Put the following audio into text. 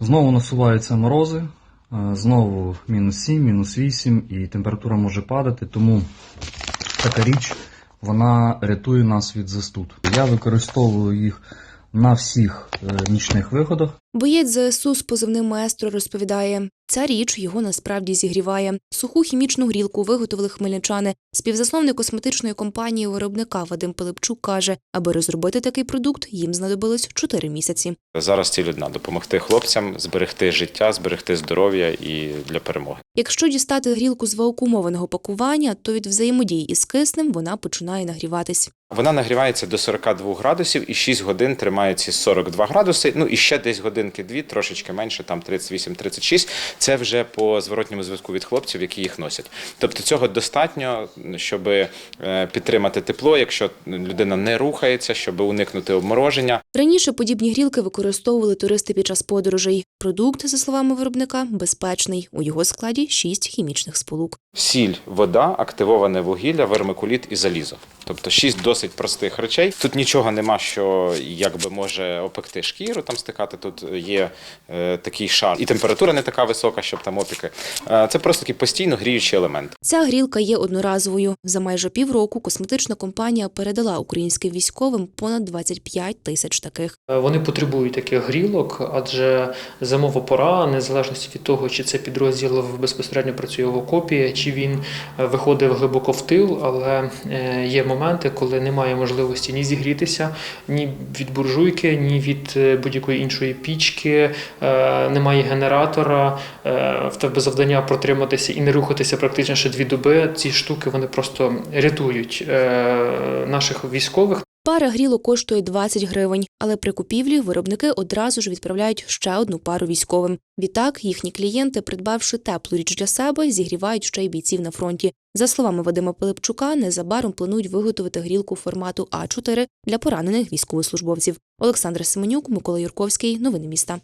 Знову насуваються морози, е, знову мінус 7, мінус 8 і температура може падати, тому така річ вона рятує нас від застуд. Я використовую їх на всіх е, нічних виходах. Боєць ЗСУ з позивним маестро розповідає, ця річ його насправді зігріває. Суху хімічну грілку виготовили хмельничани. Співзасновник косметичної компанії виробника Вадим Пилипчук каже, аби розробити такий продукт, їм знадобилось 4 місяці. Зараз ціль одна допомогти хлопцям зберегти життя, зберегти здоров'я і для перемоги. Якщо дістати грілку з вакуумованого пакування, то від взаємодії із киснем вона починає нагріватись. Вона нагрівається до 42 градусів і 6 годин тримає ці 42 градуси. Ну і ще десь годинки дві, трошечки менше, там 38-36. Це вже по зворотньому зв'язку від хлопців, які їх носять. Тобто цього достатньо, щоб е, підтримати тепло, якщо людина не рухається, щоб уникнути обмороження. Раніше подібні грілки використовували туристи під час подорожей. Продукт, за словами виробника, безпечний. У його складі 6 хімічних сполук. Сіль, вода, активоване вугілля, вермикуліт і залізо. Тобто шість досить простих речей. Тут нічого нема, що якби може опекти шкіру, там стикати. Тут є е, такий шар, і температура не така висока, щоб там опіки. Е, це просто такий постійно гріючий елемент. Ця грілка є одноразовою. За майже півроку косметична компанія передала українським військовим понад 25 тисяч таких. Е, Вони потребують таких грілок, адже зимова пора, незалежності від того, чи це підрозділ безпосередньо працює в окопі, чи він е, виходив глибоко в тил, але е, є моменти, коли немає можливості ні зігрітися, ні від буржуйки, ні від е, будь-якої іншої пічки, немає генератора, в тебе завдання протриматися і не рухатися практично ще дві доби. Ці штуки вони просто рятують наших військових. Пара гріло коштує 20 гривень, але при купівлі виробники одразу ж відправляють ще одну пару військовим. Відтак їхні клієнти, придбавши теплу річ для себе, зігрівають ще й бійців на фронті. За словами Вадима Пилипчука, незабаром планують виготовити грілку формату А4 для поранених військовослужбовців. Олександр Семенюк, Микола Юрковський. Новини міста.